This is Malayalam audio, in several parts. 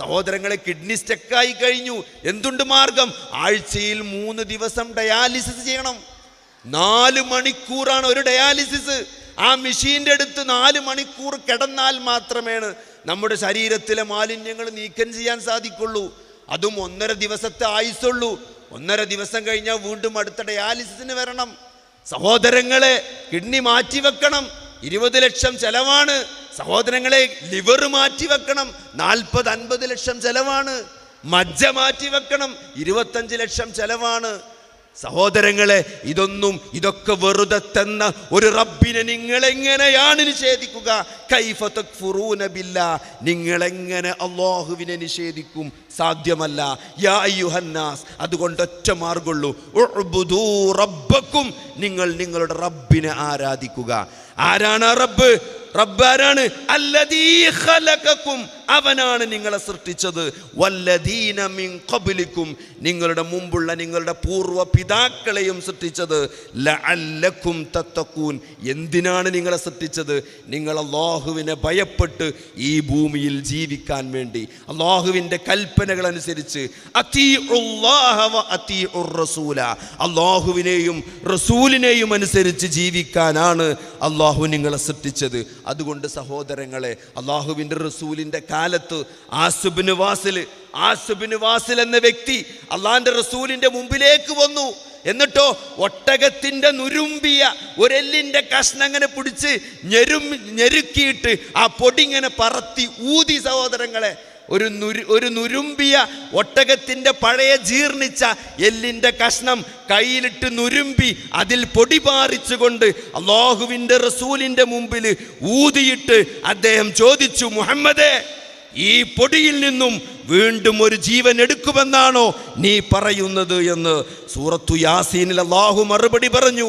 സഹോദരങ്ങളെ കിഡ്നി സ്റ്റക്കായി കഴിഞ്ഞു. എന്തുണ്ട് മാർഗം? ആഴ്ചയിൽ മൂന്ന് ദിവസം ഡയാലിസിസ് ചെയ്യണം. നാല് മണിക്കൂറാണ് ഒരു ഡയാലിസിസ് ആ മെഷീന്റെ അടുത്ത് നാല് മണിക്കൂർ കിടന്നാൽ മാത്രമേ നമ്മുടെ ശരീരത്തിലെ മാലിന്യങ്ങൾ നീക്കം ചെയ്യാൻ സാധിക്കുള്ളൂ. അതും ഒന്നര ദിവസത്തെ ആയുസുള്ളൂ ഒന്നര ദിവസം കഴിഞ്ഞാൽ വീണ്ടും അടുത്ത ഡയാലിസിസിന് വരണം. സഹോദരങ്ങളെ കിഡ്നി മാറ്റിവെക്കണം. ഇരുപത് ലക്ഷം ചെലവാണ്. സഹോദരങ്ങളെ ലിവർ മാറ്റി വെക്കണം. നാൽപ്പത് അൻപത് ലക്ഷം ചെലവാണ്. മജ്ജ മാറ്റി വെക്കണം. ഇരുപത്തഞ്ച് ലക്ഷം ചെലവാണ്. സഹോദരങ്ങളെ ഇതൊന്നും ഇതൊക്കെ വെറുതെ തന്ന ഒരു റബ്ബിനെ നിങ്ങൾ എങ്ങനെയാണ് നിഷേധിക്കുക? കൈഫ നിങ്ങൾ എങ്ങനെ അള്ളാഹുവിനെ നിഷേധിക്കും? സാധ്യമല്ല. യാ അതുകൊണ്ട് ഒറ്റ മാർഗുള്ളൂ. റബ്ബക്കും നിങ്ങൾ നിങ്ങളുടെ റബ്ബിനെ ആരാധിക്കുക. ആരാണ് റബ്ബ്? റബ്ബ് ആരാണ്? അല്ലദീ അവനാണ് നിങ്ങളെ സൃഷ്ടിച്ചത്. വല്ലദീന മിൻ ഖബ്ലിക്കും. നിങ്ങളുടെ മുമ്പുള്ള നിങ്ങളുടെ പൂർവ പിതാക്കളെയും സൃഷ്ടിച്ചത്. ലഅല്ലക്കും തത്തക്കൂൻ എന്തിനാണ് നിങ്ങളെ സൃഷ്ടിച്ചത്? നിങ്ങൾ അള്ളാഹുവിനെ ഭയപ്പെട്ട് ഈ ഭൂമിയിൽ ജീവിക്കാൻ വേണ്ടി. അള്ളാഹുവിന്റെ കൽപ്പനകൾ അനുസരിച്ച് അള്ളാഹുവിനെയും റസൂലിനെയും അനുസരിച്ച് ജീവിക്കാനാണ് അള്ളാഹു നിങ്ങളെ സൃഷ്ടിച്ചത്. അതുകൊണ്ട് സഹോദരങ്ങളെ അള്ളാഹുവിന്റെ റസൂലിന്റെ കാലത്ത് ആസുബിന് വാസിൽ ആസുബിന് വാസിൽ എന്ന വ്യക്തി അള്ളാഹിന്റെ റസൂലിന്റെ മുമ്പിലേക്ക് വന്നു. എന്നിട്ടോ ഒട്ടകത്തിന്റെ നുരുമ്പിയ ഒരെല്ലിന്റെ കഷ്ണം അങ്ങനെ പിടിച്ച് ഞെരും ഞെരുക്കിയിട്ട് ആ പൊടിങ്ങനെ പറത്തി ഊതി സഹോദരങ്ങളെ. ഒരു നുരു ഒരു നുരുമ്പിയ ഒട്ടകത്തിന്റെ പഴയ ജീർണിച്ച എല്ലിന്റെ കഷ്ണം കയ്യിലിട്ട് നുരുമ്പി അതിൽ പൊടി പാറിച്ചുകൊണ്ട് അള്ളാഹുവിന്റെ റസൂലിന്റെ മുമ്പിൽ ഊതിയിട്ട് അദ്ദേഹം ചോദിച്ചു മുഹമ്മദേ ഈ പൊടിയിൽ നിന്നും വീണ്ടും ഒരു ജീവൻ എടുക്കുമെന്നാണോ നീ പറയുന്നത് എന്ന് സൂറത്തു യാസീനിൽ അള്ളാഹു മറുപടി പറഞ്ഞു.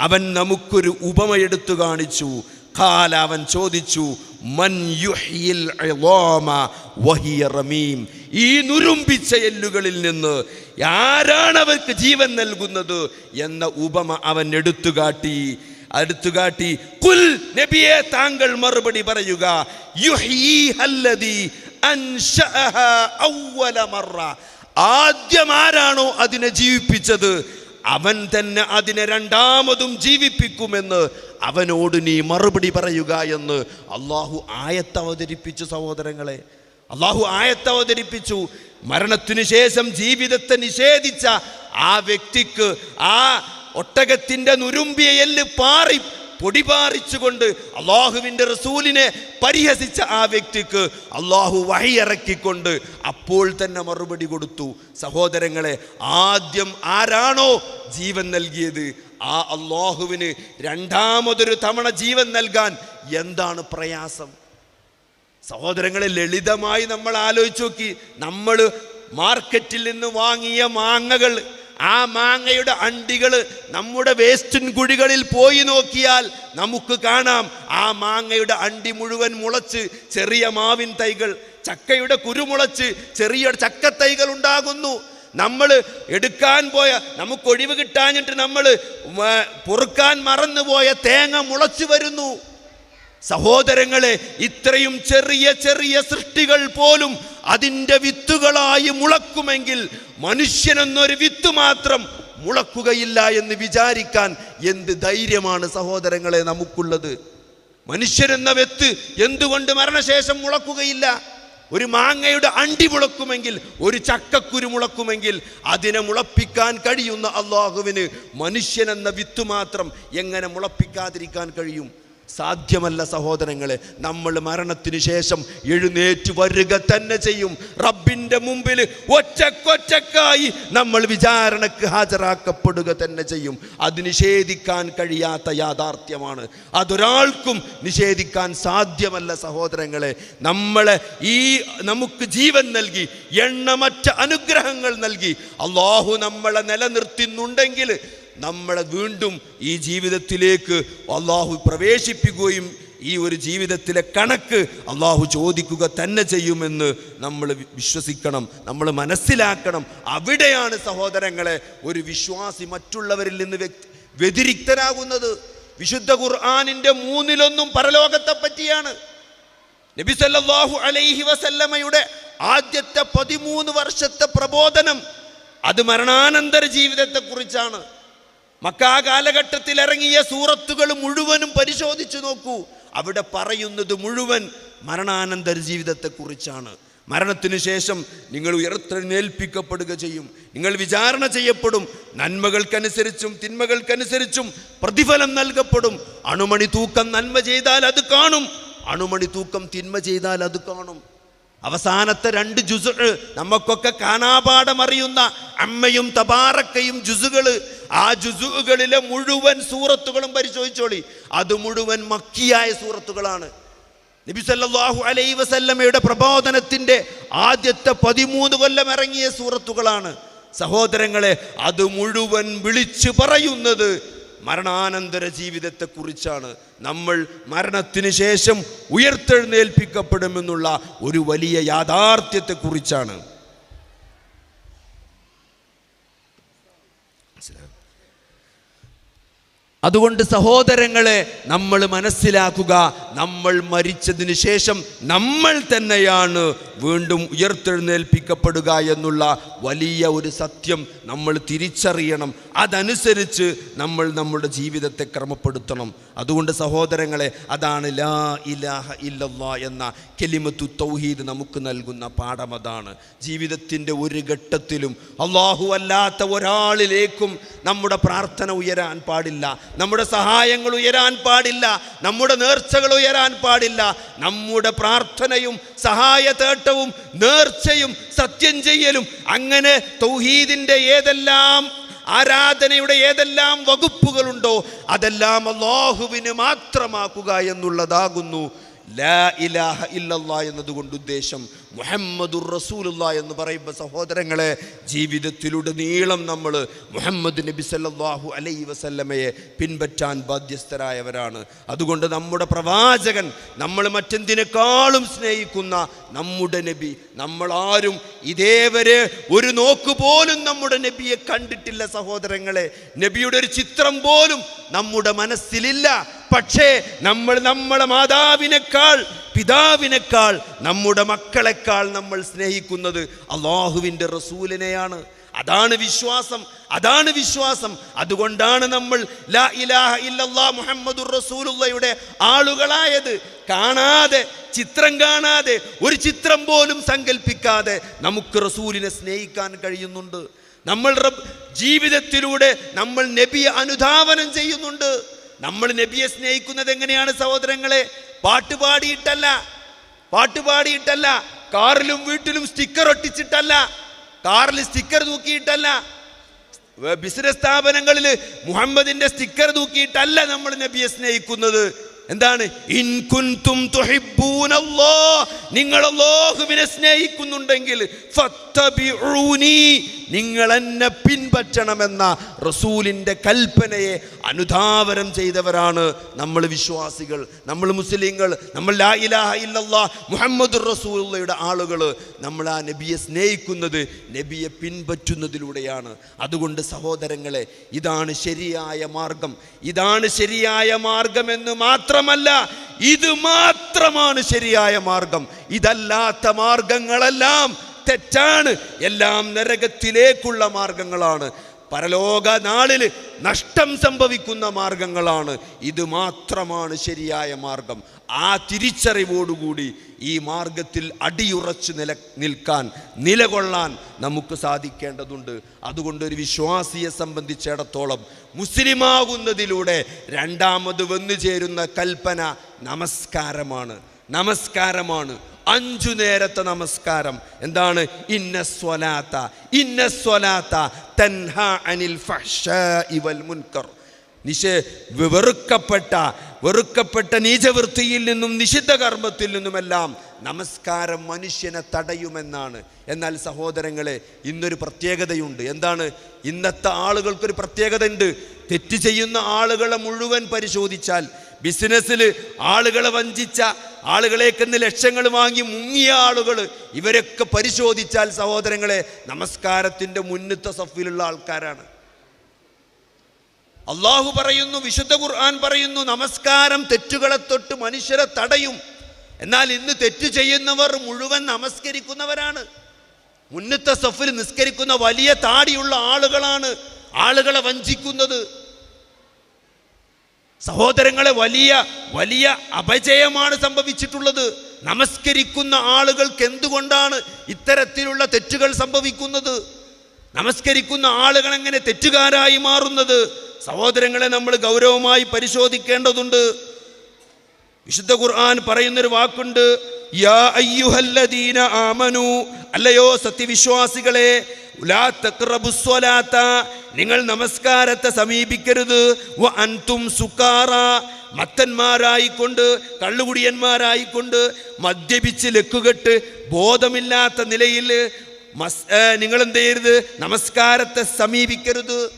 അവൻ നമുക്കൊരു ഉപമ എടുത്തു കാണിച്ചു ഖാല അവൻ ചോദിച്ചു മൻ വഹിയ റമീം? ഈ നുരുമ്പിച്ച എല്ലുകളിൽ നിന്ന് ആരാണ് അവർക്ക് ജീവൻ നൽകുന്നത് എന്ന ഉപമ അവൻ എടുത്തുകാട്ടി. അടുത്തുകാട്ടി കുൽ നബിയെ താങ്കൾ മറുപടി പറയുക ആദ്യം ആരാണോ അതിനെ ജീവിപ്പിച്ചത് അവൻ തന്നെ അതിനെ രണ്ടാമതും ജീവിപ്പിക്കുമെന്ന് അവനോട് നീ മറുപടി പറയുക എന്ന് അള്ളാഹു ആയത്ത് അവതരിപ്പിച്ചു സഹോദരങ്ങളെ. അള്ളാഹു ആയത്ത് അവതരിപ്പിച്ചു. മരണത്തിനു ശേഷം ജീവിതത്തെ നിഷേധിച്ച ആ വ്യക്തിക്ക് ആ ഒട്ടകത്തിന്റെ നുരുമ്പിയ എല്ല് പാറി പൊടിപാറിച്ചുകൊണ്ട് അള്ളാഹുവിന്റെ റസൂലിനെ പരിഹസിച്ച ആ വ്യക്തിക്ക് അള്ളാഹു വഴിയിറക്കിക്കൊണ്ട് അപ്പോൾ തന്നെ മറുപടി കൊടുത്തു. സഹോദരങ്ങളെ ആദ്യം ആരാണോ ജീവൻ നൽകിയത്? ആ അള്ളാഹുവിന് രണ്ടാമതൊരു തവണ ജീവൻ നൽകാൻ എന്താണ് പ്രയാസം? സഹോദരങ്ങളെ ലളിതമായി നമ്മൾ ആലോചിച്ച് നോക്കി. നമ്മൾ മാർക്കറ്റിൽ നിന്ന് വാങ്ങിയ മാങ്ങകൾ ആ മാങ്ങയുടെ അണ്ടികൾ നമ്മുടെ വേസ്റ്റിൻ കുഴികളിൽ പോയി നോക്കിയാൽ നമുക്ക് കാണാം. ആ മാങ്ങയുടെ അണ്ടി മുഴുവൻ മുളച്ച് ചെറിയ മാവിൻ തൈകൾ ചക്കയുടെ കുരുമുളച്ച് ചെറിയ ചക്കത്തൈകൾ ഉണ്ടാകുന്നു. നമ്മൾ എടുക്കാൻ പോയ നമുക്ക് ഒഴിവ് കിട്ടാഞ്ഞിട്ട് നമ്മൾ പൊറുക്കാൻ മറന്നുപോയ തേങ്ങ മുളച്ചു വരുന്നു. സഹോദരങ്ങളെ ഇത്രയും ചെറിയ ചെറിയ സൃഷ്ടികൾ പോലും അതിന്റെ വിത്തുകളായി മുളക്കുമെങ്കിൽ മനുഷ്യനെന്നൊരു വിത്ത് മാത്രം മുളക്കുകയില്ല എന്ന് വിചാരിക്കാൻ എന്ത് ധൈര്യമാണ് സഹോദരങ്ങളെ നമുക്കുള്ളത്? മനുഷ്യരെന്ന വെത്ത് എന്തുകൊണ്ട് മരണശേഷം മുളക്കുകയില്ല? ഒരു മാങ്ങയുടെ അണ്ടി മുളക്കുമെങ്കിൽ ഒരു ചക്കക്കുരു മുളക്കുമെങ്കിൽ അതിനെ മുളപ്പിക്കാൻ കഴിയുന്ന അള്ളാഹുവിന് മനുഷ്യനെന്ന വിത്ത് മാത്രം എങ്ങനെ മുളപ്പിക്കാതിരിക്കാൻ കഴിയും? സാധ്യമല്ല സഹോദരങ്ങളെ നമ്മൾ മരണത്തിനു ശേഷം എഴുന്നേറ്റ് വരിക തന്നെ ചെയ്യും. റബ്ബിന്റെ മുമ്പിൽ ഒറ്റക്കൊറ്റക്കായി നമ്മൾ വിചാരണക്ക് ഹാജരാക്കപ്പെടുക തന്നെ ചെയ്യും. അത് നിഷേധിക്കാൻ കഴിയാത്ത യാഥാർത്ഥ്യമാണ്. അതൊരാൾക്കും നിഷേധിക്കാൻ സാധ്യമല്ല സഹോദരങ്ങളെ. നമ്മളെ ഈ നമുക്ക് ജീവൻ നൽകി എണ്ണമറ്റ അനുഗ്രഹങ്ങൾ നൽകി അള്ളാഹു നമ്മളെ നിലനിർത്തുന്നുണ്ടെങ്കിൽ നമ്മളെ വീണ്ടും ഈ ജീവിതത്തിലേക്ക് അള്ളാഹു പ്രവേശിപ്പിക്കുകയും ഈ ഒരു ജീവിതത്തിലെ കണക്ക് അള്ളാഹു ചോദിക്കുക തന്നെ ചെയ്യുമെന്ന് നമ്മൾ വിശ്വസിക്കണം നമ്മൾ മനസ്സിലാക്കണം. അവിടെയാണ് സഹോദരങ്ങളെ ഒരു വിശ്വാസി മറ്റുള്ളവരിൽ നിന്ന് വ്യതിരിക്തരാകുന്നത് വിശുദ്ധ ഖുർആാനിന്റെ മൂന്നിലൊന്നും പരലോകത്തെ പറ്റിയാണ്. നബിസല്ലാഹു അലൈഹി വസല്ലമയുടെ ആദ്യത്തെ പതിമൂന്ന് വർഷത്തെ പ്രബോധനം അത് മരണാനന്തര ജീവിതത്തെ കുറിച്ചാണ് മക്കാ കാലഘട്ടത്തിൽ ഇറങ്ങിയ സൂറത്തുകൾ മുഴുവനും പരിശോധിച്ചു നോക്കൂ. അവിടെ പറയുന്നത് മുഴുവൻ മരണാനന്തര ജീവിതത്തെക്കുറിച്ചാണ്. മരണത്തിന് ശേഷം നിങ്ങൾ ഉയർത്തെഴുന്നേൽപ്പിക്കപ്പെടുക ചെയ്യും. നിങ്ങൾ വിചാരണ ചെയ്യപ്പെടും. നന്മകൾക്കനുസരിച്ചും തിന്മകൾക്കനുസരിച്ചും പ്രതിഫലം നൽകപ്പെടും. അണുമണി തൂക്കം നന്മ ചെയ്താൽ അത് കാണും. അണുമണി തൂക്കം തിന്മ ചെയ്താൽ അത് കാണും. അവസാനത്തെ രണ്ട് ജുസ് നമുക്കൊക്കെ കാണാപാഠം അറിയുന്ന അമ്മയും തബാറക്കയും ജുസുകൾ ആ ജുസുകളിലെ മുഴുവൻ സൂറത്തുകളും പരിശോധിച്ചോളി. അത് മുഴുവൻ മക്കിയായ സൂറത്തുകളാണ്. നബി സല്ലല്ലാഹു അലൈ വസല്ലമയുടെ പ്രബോധനത്തിന്റെ ആദ്യത്തെ പതിമൂന്ന് കൊല്ലം ഇറങ്ങിയ സൂറത്തുകളാണ്. സഹോദരങ്ങളെ അത് മുഴുവൻ വിളിച്ചു പറയുന്നത് മരണാനന്തര ജീവിതത്തെക്കുറിച്ചാണ്. നമ്മൾ മരണത്തിന് ശേഷം ഉയർത്തെഴുന്നേൽപ്പിക്കപ്പെടുമെന്നുള്ള ഒരു വലിയ യാഥാർത്ഥ്യത്തെക്കുറിച്ചാണ്. അതുകൊണ്ട് സഹോദരങ്ങളെ നമ്മൾ മനസ്സിലാക്കുക നമ്മൾ മരിച്ചതിന് ശേഷം നമ്മൾ തന്നെയാണ് വീണ്ടും ഉയർത്തെഴുന്നേൽപ്പിക്കപ്പെടുക എന്നുള്ള വലിയ ഒരു സത്യം നമ്മൾ തിരിച്ചറിയണം. അതനുസരിച്ച് നമ്മൾ നമ്മുടെ ജീവിതത്തെ ക്രമപ്പെടുത്തണം. അതുകൊണ്ട് സഹോദരങ്ങളെ അതാണ് ലാ ഇലാഹ ഇല്ലല്ലാ എന്ന കെലിമത്തു തൗഹീദ് നമുക്ക് നൽകുന്ന പാഠം അതാണ്. ജീവിതത്തിന്റെ ഒരു ഘട്ടത്തിലും അള്ളാഹു അല്ലാത്ത ഒരാളിലേക്കും നമ്മുടെ പ്രാർത്ഥന ഉയരാൻ പാടില്ല. നമ്മുടെ സഹായങ്ങൾ ഉയരാൻ പാടില്ല നമ്മുടെ നേർച്ചകൾ ഉയരാൻ പാടില്ല. നമ്മുടെ പ്രാർത്ഥനയും സഹായ തേട്ടവും നേർച്ചയും സത്യം ചെയ്യലും അങ്ങനെ തൗഹീദിന്റെ ഏതെല്ലാം ആരാധനയുടെ ഏതെല്ലാം വകുപ്പുകളുണ്ടോ അതെല്ലാം അള്ളാഹുവിന് മാത്രമാക്കുക എന്നുള്ളതാകുന്നു. ലാ ഇലാഹ എന്നതുകൊണ്ട് ഉദ്ദേശം മുഹമ്മദുർ റസൂലുള്ള എന്ന് പറയുമ്പോൾ സഹോദരങ്ങളെ ജീവിതത്തിലുടനീളം നമ്മൾ മുഹമ്മദ് നബി സല്ലാഹു അലൈ വസല്ലമയെ പിൻപറ്റാൻ ബാധ്യസ്ഥരായവരാണ്. അതുകൊണ്ട് നമ്മുടെ പ്രവാചകൻ നമ്മൾ മറ്റെന്തിനേക്കാളും സ്നേഹിക്കുന്ന നമ്മുടെ നബി നമ്മളാരും ഇതേവരെ ഒരു നോക്ക് പോലും നമ്മുടെ നബിയെ കണ്ടിട്ടില്ല സഹോദരങ്ങളെ. നബിയുടെ ഒരു ചിത്രം പോലും നമ്മുടെ മനസ്സിലില്ല. പക്ഷേ നമ്മൾ നമ്മളെ മാതാവിനേക്കാൾ പിതാവിനേക്കാൾ നമ്മുടെ മക്കളെക്കാൾ നമ്മൾ സ്നേഹിക്കുന്നത് അള്ളാഹുവിന്റെ റസൂലിനെയാണ്. അതാണ് വിശ്വാസം അതാണ് വിശ്വാസം. അതുകൊണ്ടാണ് നമ്മൾ ലാ ഇലാഹ ഇല്ലല്ലാ മുഹമ്മദുർ റസൂലുള്ളയുടെ ആളുകളായത്. കാണാതെ ചിത്രം കാണാതെ ഒരു ചിത്രം പോലും സങ്കല്പിക്കാതെ നമുക്ക് റസൂലിനെ സ്നേഹിക്കാൻ കഴിയുന്നുണ്ട്. നമ്മൾ ജീവിതത്തിലൂടെ നമ്മൾ നബിയെ അനുധാവനം ചെയ്യുന്നുണ്ട്. നമ്മൾ നബിയെ സ്നേഹിക്കുന്നത് എങ്ങനെയാണ് സഹോദരങ്ങളെ? പാട്ടുപാടിയിട്ടല്ല പാട്ടുപാടിയിട്ടല്ല കാറിലും വീട്ടിലും സ്റ്റിക്കർ ഒട്ടിച്ചിട്ടല്ല. കാറിൽ സ്റ്റിക്കർ തൂക്കിയിട്ടല്ല. ബിസിനസ് സ്ഥാപനങ്ങളിൽ മുഹമ്മദിന്റെ സ്റ്റിക്കർ തൂക്കിയിട്ടല്ല നമ്മൾ നബിയെ സ്നേഹിക്കുന്നത്. എന്താണ്? ഇൻ കുൻതും തുഹിബ്ബൂനല്ലാഹ് നിങ്ങൾ അല്ലാഹുവിനെ സ്നേഹിക്കുന്നുണ്ടെങ്കിൽ നിങ്ങൾ എന്നെ പിൻപറ്റണമെന്ന റസൂലിന്റെ കൽപ്പനയെ അനുധാവനം ചെയ്തവരാണ് നമ്മൾ വിശ്വാസികൾ നമ്മൾ മുസ്ലിങ്ങൾ നമ്മൾ ലാ ഇലാഹ മുഹമ്മദ് റസൂലുള്ളയുടെ ആളുകൾ. നമ്മൾ ആ നബിയെ സ്നേഹിക്കുന്നത് നബിയെ പിൻപറ്റുന്നതിലൂടെയാണ്. അതുകൊണ്ട് സഹോദരങ്ങളെ ഇതാണ് ശരിയായ മാർഗം. ഇതാണ് ശരിയായ മാർഗം എന്ന് മാത്രമല്ല ഇത് മാത്രമാണ് ശരിയായ മാർഗം. ഇതല്ലാത്ത മാർഗങ്ങളെല്ലാം തെറ്റാണ്. എല്ലാം നരകത്തിലേക്കുള്ള മാർഗങ്ങളാണ്. പരലോക നാളിൽ നഷ്ടം സംഭവിക്കുന്ന മാർഗങ്ങളാണ്. ഇത് മാത്രമാണ് ശരിയായ മാർഗം. ആ തിരിച്ചറിവോടുകൂടി ഈ മാർഗത്തിൽ അടിയുറച്ച് നില നിൽക്കാൻ നിലകൊള്ളാൻ നമുക്ക് സാധിക്കേണ്ടതുണ്ട്. അതുകൊണ്ട് ഒരു വിശ്വാസിയെ സംബന്ധിച്ചിടത്തോളം മുസ്ലിമാകുന്നതിലൂടെ രണ്ടാമത് വന്നു ചേരുന്ന കൽപ്പന നമസ്കാരമാണ്. നമസ്കാരമാണ്. അഞ്ചു നേരത്തെ നമസ്കാരം. എന്താണ്? ഇന്ന സ്വലാത്ത ഇന്ന സ്വലാത്ത തൻഹ അനിൽ ഫഷ ഇവൽ മുൻകർ. നിഷ വെറുക്കപ്പെട്ട വെറുക്കപ്പെട്ട നീചവൃത്തിയിൽ നിന്നും നിഷിദ്ധ കർമ്മത്തിൽ നിന്നുമെല്ലാം നമസ്കാരം മനുഷ്യനെ തടയുമെന്നാണ്. എന്നാൽ സഹോദരങ്ങളെ ഇന്നൊരു പ്രത്യേകതയുണ്ട്. എന്താണ്? ഇന്നത്തെ ആളുകൾക്കൊരു പ്രത്യേകത ഉണ്ട് തെറ്റ് ചെയ്യുന്ന ആളുകളെ മുഴുവൻ പരിശോധിച്ചാൽ ബിസിനസ്സിൽ ആളുകളെ വഞ്ചിച്ച ആളുകളേക്കെന്ന് ലക്ഷങ്ങൾ വാങ്ങി മുങ്ങിയ ആളുകൾ ഇവരൊക്കെ പരിശോധിച്ചാൽ സഹോദരങ്ങളെ നമസ്കാരത്തിന്റെ മുന്നത്തെ സഫിലുള്ള ആൾക്കാരാണ്. അള്ളാഹു പറയുന്നു വിശുദ്ധ ഖുർആൻ പറയുന്നു നമസ്കാരം തെറ്റുകളെ തൊട്ട് മനുഷ്യരെ തടയും. എന്നാൽ ഇന്ന് തെറ്റ് ചെയ്യുന്നവർ മുഴുവൻ നമസ്കരിക്കുന്നവരാണ്. മുന്നത്തെ സഫിൽ നിസ്കരിക്കുന്ന വലിയ താടിയുള്ള ആളുകളാണ് ആളുകളെ വഞ്ചിക്കുന്നത്. സഹോദരങ്ങളെ വലിയ വലിയ അപജയമാണ് സംഭവിച്ചിട്ടുള്ളത്. നമസ്കരിക്കുന്ന ആളുകൾക്ക് എന്തുകൊണ്ടാണ് ഇത്തരത്തിലുള്ള തെറ്റുകൾ സംഭവിക്കുന്നത്? നമസ്കരിക്കുന്ന ആളുകൾ എങ്ങനെ തെറ്റുകാരായി മാറുന്നത്? സഹോദരങ്ങളെ നമ്മൾ ഗൗരവമായി പരിശോധിക്കേണ്ടതുണ്ട്. വിശുദ്ധ ഖുർആൻ പറയുന്നൊരു വാക്കുണ്ട് യാ അയ്യുഹല്ലദീന ആമനു. അല്ലയോ സത്യവിശ്വാസികളെ നിങ്ങൾ നമസ്കാരത്തെ സമീപിക്കരുത്. അൻതും സുക്കാറ മത്തന്മാരായിക്കൊണ്ട് കള്ളുകുടിയന്മാരായിക്കൊണ്ട് മദ്യപിച്ച് ലക്കുകെട്ട് ബോധമില്ലാത്ത നിലയിൽ മസ് നിങ്ങൾ എന്ത് ചെയ്യരുത് നമസ്കാരത്തെ സമീപിക്കരുത്.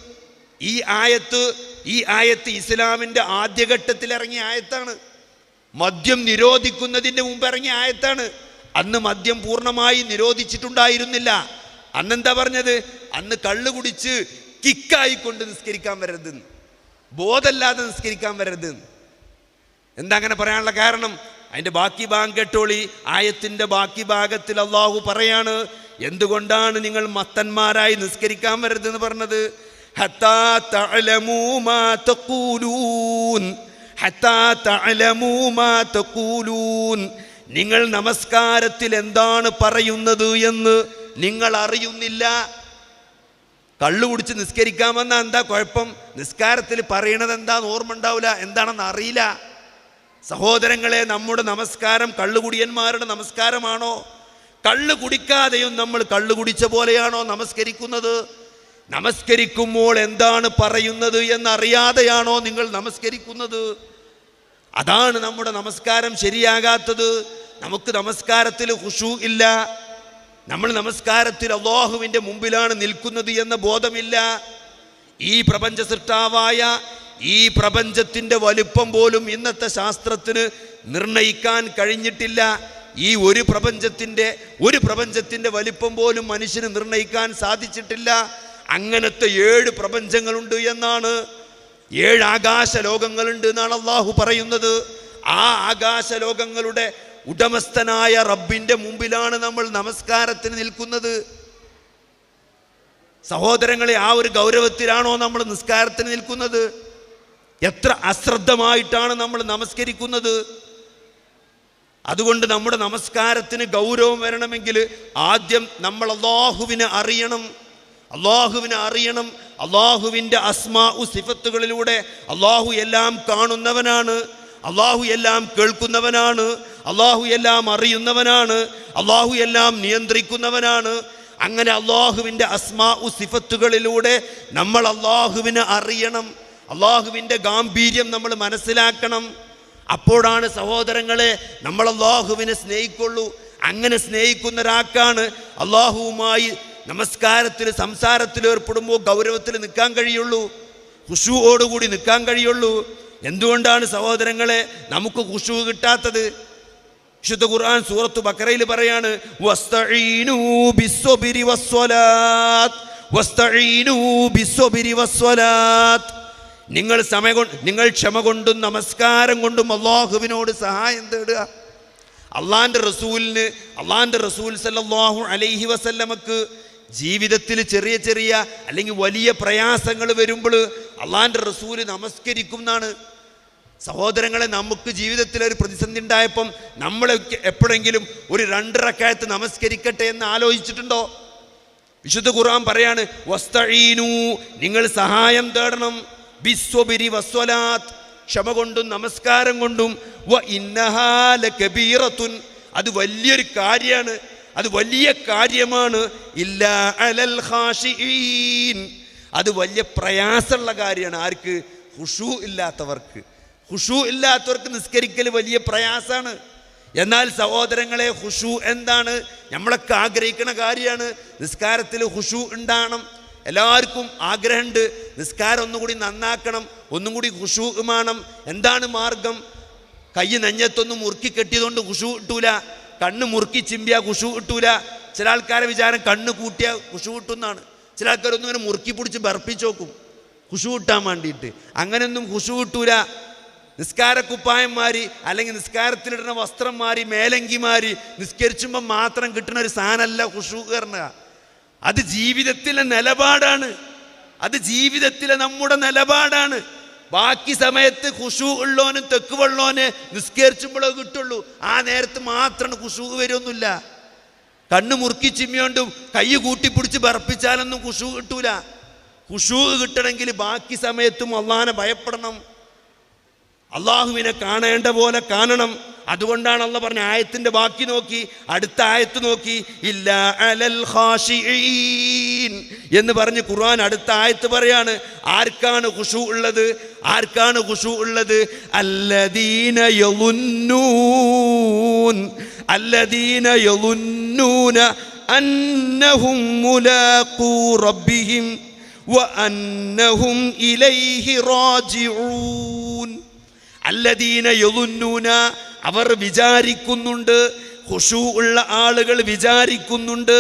ഈ ആയത്ത് ഈ ആയത്ത് ഇസ്ലാമിന്റെ ആദ്യഘട്ടത്തിൽ ഇറങ്ങിയ ആയത്താണ്. മദ്യം നിരോധിക്കുന്നതിന്റെ മുമ്പ് ഇറങ്ങിയ ആയത്താണ്. അന്ന് മദ്യം പൂർണമായി നിരോധിച്ചിട്ടുണ്ടായിരുന്നില്ല. അന്നെന്താ പറഞ്ഞത്? അന്ന് കള്ളു കുടിച്ച് കിക്കായിക്കൊണ്ട് നിസ്കരിക്കാൻ വരരുതെന്ന് ബോധമില്ലാതെ നിസ്കരിക്കാൻ വരരുതെന്ന് എന്താ അങ്ങനെ പറയാനുള്ള കാരണം? അതിന്റെ ബാക്കി ഭാഗം കേട്ടോളി. ആയത്തിന്റെ ബാക്കി ഭാഗത്തിൽ അള്ളാഹു പറയാണ് എന്തുകൊണ്ടാണ് നിങ്ങൾ മത്തന്മാരായി നിസ്കരിക്കാൻ വരരുതെന്ന് പറഞ്ഞത്? നിങ്ങൾ നമസ്കാരത്തിൽ എന്താണ് പറയുന്നത് എന്ന് നിങ്ങൾ അറിയുന്നില്ല. കള്ളു കുടിച്ച് നിസ്കരിക്കാമെന്ന എന്താ കുഴപ്പം? നിസ്കാരത്തിൽ പറയണത് എന്താന്ന് ഓർമ്മ ഉണ്ടാവില്ല എന്താണെന്ന് അറിയില്ല. സഹോദരങ്ങളെ നമ്മുടെ നമസ്കാരം കള്ളുകുടിയന്മാരുടെ നമസ്കാരമാണോ? കള്ളു കുടിക്കാതെയും നമ്മൾ കള്ള് കുടിച്ച പോലെയാണോ നമസ്കരിക്കുന്നത്? നമസ്കരിക്കുമ്പോൾ എന്താണ് പറയുന്നത് എന്നറിയാതെയാണോ നിങ്ങൾ നമസ്കരിക്കുന്നത്? അതാണ് നമ്മുടെ നമസ്കാരം ശരിയാകാത്തത്. നമുക്ക് നമസ്കാരത്തിൽ ഹുഷു ഇല്ല. നമ്മൾ നമസ്കാരത്തിൽ അള്ളാഹുവിന്റെ മുമ്പിലാണ് നിൽക്കുന്നത് എന്ന ബോധമില്ല. ഈ പ്രപഞ്ച സൃഷ്ടാവായ ഈ പ്രപഞ്ചത്തിന്റെ വലുപ്പം പോലും ഇന്നത്തെ ശാസ്ത്രത്തിന് നിർണയിക്കാൻ കഴിഞ്ഞിട്ടില്ല. ഈ ഒരു പ്രപഞ്ചത്തിന്റെ ഒരു പ്രപഞ്ചത്തിന്റെ വലിപ്പം പോലും മനുഷ്യന് നിർണയിക്കാൻ സാധിച്ചിട്ടില്ല. അങ്ങനത്തെ ഏഴ് പ്രപഞ്ചങ്ങളുണ്ട് എന്നാണ്. ഏഴ് ആകാശ ലോകങ്ങളുണ്ട് എന്നാണ് അള്ളാഹു പറയുന്നത്. ആ ആകാശ ലോകങ്ങളുടെ ഉടമസ്ഥനായ റബ്ബിന്റെ മുമ്പിലാണ് നമ്മൾ നമസ്കാരത്തിന് നിൽക്കുന്നത്. സഹോദരങ്ങളെ ആ ഒരു ഗൗരവത്തിലാണോ നമ്മൾ നിസ്കാരത്തിന് നിൽക്കുന്നത്? എത്ര അശ്രദ്ധമായിട്ടാണ് നമ്മൾ നമസ്കരിക്കുന്നത്? അതുകൊണ്ട് നമ്മുടെ നമസ്കാരത്തിന് ഗൗരവം വരണമെങ്കിൽ ആദ്യം നമ്മൾ അള്ളാഹുവിനെ അറിയണം. അള്ളാഹുവിനെ അറിയണം. അള്ളാഹുവിന്റെ അസ്മാ ഉ സിഫത്തുകളിലൂടെ അള്ളാഹു എല്ലാം കാണുന്നവനാണ്. അള്ളാഹു എല്ലാം കേൾക്കുന്നവനാണ്. അള്ളാഹു എല്ലാം അറിയുന്നവനാണ്. അള്ളാഹു എല്ലാം നിയന്ത്രിക്കുന്നവനാണ്. അങ്ങനെ അള്ളാഹുവിന്റെ അസ്മാ ഉ സിഫത്തുകളിലൂടെ നമ്മൾ അള്ളാഹുവിനെ അറിയണം. അള്ളാഹുവിന്റെ ഗാംഭീര്യം നമ്മൾ മനസ്സിലാക്കണം. അപ്പോഴാണ് സഹോദരങ്ങളെ നമ്മൾ അള്ളാഹുവിനെ സ്നേഹിക്കുള്ളൂ. അങ്ങനെ സ്നേഹിക്കുന്ന ഒരാൾക്കാണ് അള്ളാഹുവുമായി നമസ്കാരത്തിൽ സംസാരത്തിൽ ഏർപ്പെടുമ്പോൾ ഗൗരവത്തിൽ നിൽക്കാൻ കഴിയുള്ളൂ. ഖുഷുവോടുകൂടി നിൽക്കാൻ കഴിയുള്ളൂ. എന്തുകൊണ്ടാണ് സഹോദരങ്ങളെ നമുക്ക് ഖുഷു കിട്ടാത്തത്? വിശുദ്ധ ഖുർആൻ സൂറത്ത് ബക്കറയിൽ പറയാണ് വസ്തഈനൂ നിങ്ങൾ സമയ നിങ്ങൾ ക്ഷമ കൊണ്ടും നമസ്കാരം കൊണ്ടും അള്ളാഹുവിനോട് സഹായം തേടുക. അള്ളാന്റെ റസൂലിന് അള്ളാന്റെ റസൂൽ സല്ലാഹു അലൈഹി വസല്ലമക്ക് ജീവിതത്തിൽ ചെറിയ ചെറിയ അല്ലെങ്കിൽ വലിയ പ്രയാസങ്ങൾ വരുമ്പോൾ അള്ളാന്റെ റസൂൽ നമസ്കരിക്കും എന്നാണ്. സഹോദരങ്ങളെ നമുക്ക് ജീവിതത്തിൽ ഒരു പ്രതിസന്ധി ഉണ്ടായപ്പം നമ്മളൊക്കെ എപ്പോഴെങ്കിലും ഒരു രണ്ടരക്കായത്ത് നമസ്കരിക്കട്ടെ എന്ന് ആലോചിച്ചിട്ടുണ്ടോ? വിശുദ്ധ ഖുർആൻ പറയാണ് വസ്തഴീനു നിങ്ങൾ സഹായം തേടണം. ബിസ്വബിരി വസ്വലാത്ത് ക്ഷമ കൊണ്ടും നമസ്കാരം കൊണ്ടും വ ഇന്നഹാല കബീറത്തുൻ അത് വലിയൊരു കാര്യമാണ്. അത് വലിയ കാര്യമാണ്. ഇല്ല അലൽ ഹാഷിഈൻ അത് വലിയ പ്രയാസമുള്ള കാര്യമാണ്. ആർക്ക്? ഹുഷു ഇല്ലാത്തവർക്ക്. ഹുഷു ഇല്ലാത്തവർക്ക് നിസ്കരിക്കൽ വലിയ പ്രയാസമാണ്. എന്നാൽ സഹോദരങ്ങളെ ഹുഷു എന്താണ്? നമ്മളൊക്കെ ആഗ്രഹിക്കുന്ന കാര്യമാണ്. നിസ്കാരത്തിൽ ഹുഷു ഉണ്ടാകണം. എല്ലാവർക്കും ആഗ്രഹമുണ്ട്. നിസ്കാരം ഒന്നുകൂടി നന്നാക്കണം. ഒന്നും കൂടി ഖുഷൂമാണം എന്താണ് മാർഗം? കൈ നെഞ്ഞത്തൊന്നും മുറുക്കി കെട്ടിയതുകൊണ്ട് ഖുഷു കിട്ടൂല. കണ്ണ് മുറുക്കി ചിമ്പിയ ഖുഷു കിട്ടൂല. ചില ആൾക്കാരെ വിചാരം കണ്ണ് കൂട്ടിയ ഖുഷു കിട്ടുന്നതാണ് ചില ആൾക്കാരൊന്നും ഇങ്ങനെ മുറുക്കി പിടിച്ച് ബർപ്പിച്ച് നോക്കും. ഖുഷു കിട്ടാൻ വേണ്ടിയിട്ട്. അങ്ങനെയൊന്നും ഖുഷു കിട്ടൂല. നിസ്കാരക്കുപ്പായം മാറി അല്ലെങ്കിൽ നിസ്കാരത്തിലിടുന്ന വസ്ത്രം മാറി മേലങ്കി മാറി നിസ്കരിച്ചുമ്പോൾ മാത്രം കിട്ടുന്ന ഒരു സാധനമല്ല ഖുഷു കയറുക അത് ജീവിതത്തിലെ നിലപാടാണ്. അത് ജീവിതത്തിലെ നമ്മുടെ നിലപാടാണ്. ബാക്കി സമയത്ത് ഖുഷു ഉള്ളോനും തെക്ക് വെള്ളോന് നിസ്കരിച്ചുമ്പോഴേ കിട്ടുള്ളൂ. ആ നേരത്ത് മാത്രമാണ് ഖുഷു വരുമൊന്നുമില്ല കണ്ണു മുറുക്കി ചിമ്മിയോണ്ടും കൈ കൂട്ടിപ്പിടിച്ച് ബർപ്പിച്ചാലൊന്നും ഖുഷു കിട്ടൂല. ഖുഷു കിട്ടണമെങ്കിൽ ബാക്കി സമയത്തും അള്ളാനെ ഭയപ്പെടണം. അള്ളാഹുവിനെ കാണേണ്ട പോലെ കാണണം. അതുകൊണ്ടാണ് അള്ള പറഞ്ഞ ആയത്തിന്റെ ബാക്കി നോക്കി അടുത്ത ആയത്ത് നോക്കി ഇല്ല അലൽ എന്ന് പറഞ്ഞ് ഖുർആൻ അടുത്ത ആയത്ത് പറയാണ്. ആർക്കാണ് ഖുഷു ഉള്ളത്? ആർക്കാണ് ഖുഷു ഉള്ളത്? അല്ലദീന യളുന്നൂൻ അല്ലദീന അന്നഹും മുലാഖൂ റബ്ബിഹിം വഅന്നഹും ഇലൈഹി റാജിഊൻ. അല്ലദീന യളുന്നൂന അവർ വിചാരിക്കുന്നുണ്ട് ഹുഷു ഉള്ള ആളുകൾ വിചാരിക്കുന്നുണ്ട്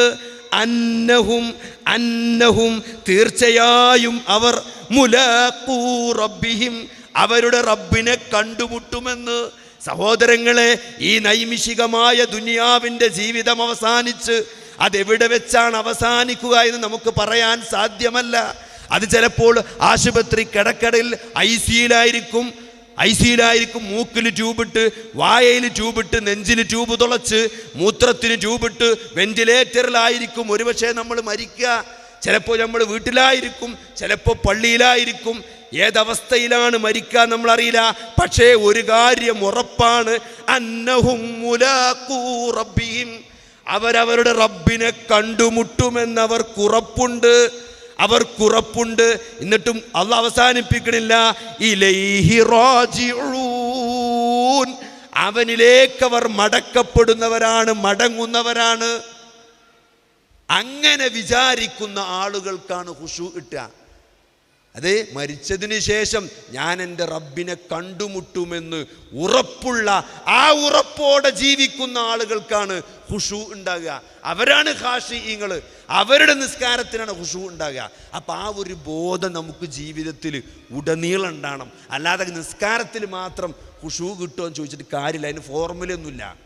അന്നഹും അന്നഹും തീർച്ചയായും അവർ മുലാഖൂ റബ്ബിഹിം അവരുടെ റബ്ബിനെ കണ്ടുമുട്ടുമെന്ന് സഹോദരങ്ങളെ ഈ നൈമിഷികമായ ദുനിയാവിന്റെ ജീവിതം അവസാനിച്ച് അതെവിടെ വെച്ചാണ് അവസാനിക്കുക എന്ന് നമുക്ക് പറയാൻ സാധ്യമല്ല. അത് ചിലപ്പോൾ ആശുപത്രി കിടക്കടയിൽ ഐ സിയിലായിരിക്കും ഐ സിയിലായിരിക്കും മൂക്കിൽ ട്യൂബിട്ട് വായയിൽ ട്യൂബിട്ട് നെഞ്ചിൽ ട്യൂബ് തുളച്ച് മൂത്രത്തിന് ട്യൂബിട്ട് വെന്റിലേറ്ററിലായിരിക്കും ഒരുപക്ഷെ നമ്മൾ മരിക്കുക. ചിലപ്പോൾ നമ്മൾ വീട്ടിലായിരിക്കും ചിലപ്പോൾ പള്ളിയിലായിരിക്കും ഏതവസ്ഥയിലാണ് മരിക്കുക നമ്മൾ അറിയില്ല പക്ഷേ ഒരു കാര്യം ഉറപ്പാണ് അന്നഹും അവരവരുടെ റബ്ബിനെ കണ്ടുമുട്ടുമെന്നവർക്കുറപ്പുണ്ട് അവർക്കുറപ്പുണ്ട് എന്നിട്ടും അല്ല അവസാനിപ്പിക്കണില്ല. അവർ മടക്കപ്പെടുന്നവരാണ് മടങ്ങുന്നവരാണ്. അങ്ങനെ വിചാരിക്കുന്ന ആളുകൾക്കാണ് ഹുഷു കിട്ടുക അത് മരിച്ചതിന് ശേഷം ഞാൻ എന്റെ റബ്ബിനെ കണ്ടുമുട്ടുമെന്ന് ഉറപ്പുള്ള ആ ഉറപ്പോടെ ജീവിക്കുന്ന ആളുകൾക്കാണ് ഹുഷു ഉണ്ടാകുക. അവരാണ് ഹാഷിങ്ങൾ അവരുടെ നിസ്കാരത്തിനാണ് ഹുഷു ഉണ്ടാകുക. അപ്പം ആ ഒരു ബോധം നമുക്ക് ജീവിതത്തിൽ ഉടനീളം ഉണ്ടാകണം. അല്ലാതെ നിസ്കാരത്തിൽ മാത്രം ഹുഷു കിട്ടുമോ എന്ന് ചോദിച്ചിട്ട് കാര്യമില്ല. അതിന് ഫോർമുലയൊന്നുമില്ല.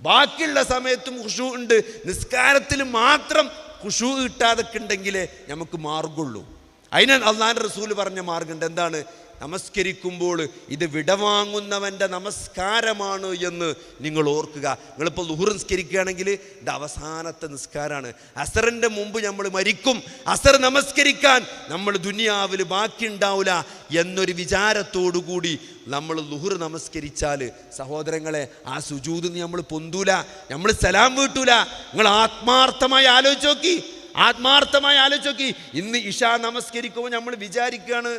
ബാക്കിയുള്ള സമയത്തും ഹുഷു ഉണ്ട്. നിസ്കാരത്തിൽ മാത്രം ഹുഷു കിട്ടാതെ ഉണ്ടെങ്കിലേ നമുക്ക് മാർഗുള്ളൂ അതിന് അള്ളാൻ റസൂൽ പറഞ്ഞ മാർഗമുണ്ട് എന്താണ്? നമസ്കരിക്കുമ്പോൾ ഇത് വിടവാങ്ങുന്നവന്റെ നമസ്കാരമാണ് എന്ന് നിങ്ങൾ ഓർക്കുക. നിങ്ങളിപ്പോൾ ലുഹുർ നിസ്കരിക്കുകയാണെങ്കിൽ ഇത് അവസാനത്തെ നിസ്കാരമാണ്. അസറിന്റെ മുമ്പ് നമ്മൾ മരിക്കും. അസർ നമസ്കരിക്കാൻ നമ്മൾ ദുനിയാവിൽ ബാക്കി ഉണ്ടാവില്ല എന്നൊരു വിചാരത്തോടു കൂടി നമ്മൾ ലുഹുർ നമസ്കരിച്ചാൽ സഹോദരങ്ങളെ ആ സുജൂത് നമ്മൾ പൊന്തൂല. നമ്മൾ സലാം വീട്ടൂല. നിങ്ങൾ ആത്മാർത്ഥമായി ആലോചിച്ച് നോക്കി. ആത്മാർത്ഥമായി ആലോചിച്ച് നോക്കി ഇന്ന് ഇഷ നമസ്കരിക്കുമ്പോൾ നമ്മൾ വിചാരിക്കുകയാണ്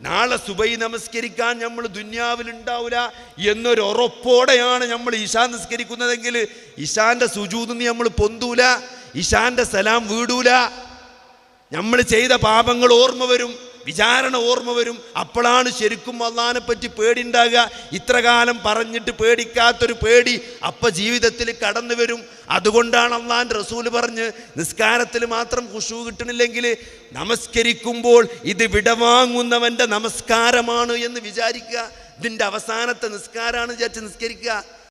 നാളെ സുബൈ നമസ്കരിക്കാൻ നമ്മൾ ദുന്യാവിൽ ഉണ്ടാവില്ല എന്നൊരു ഉറപ്പോടെയാണ് നമ്മൾ ഇഷാ നിസ്കരിക്കുന്നതെങ്കിൽ ഇഷാന്റെ സുജൂതെന്ന് നമ്മൾ പൊന്തൂല ഇഷാന്റെ സലാം വീടൂല. നമ്മൾ ചെയ്ത പാപങ്ങൾ ഓർമ്മ വരും. വിചാരണ ഓർമ്മ വരും. അപ്പോഴാണ് ശരിക്കും അള്ളഹാനെ പറ്റി പേടിണ്ടാകുക ഇത്ര കാലം പറഞ്ഞിട്ട് പേടിക്കാത്തൊരു പേടി അപ്പ ജീവിതത്തിൽ കടന്നു വരും. അതുകൊണ്ടാണ് അള്ളാൻ റസൂൽ പറഞ്ഞ് നിസ്കാരത്തിൽ മാത്രം ഖുഷു കിട്ടണില്ലെങ്കിൽ നമസ്കരിക്കുമ്പോൾ ഇത് വിടവാങ്ങുന്നവന്റെ നമസ്കാരമാണ് എന്ന് വിചാരിക്കുക. ഇതിന്റെ അവസാനത്തെ നിസ്കാരമാണ് വിചാരിച്ച് നിസ്കരിക്കുക.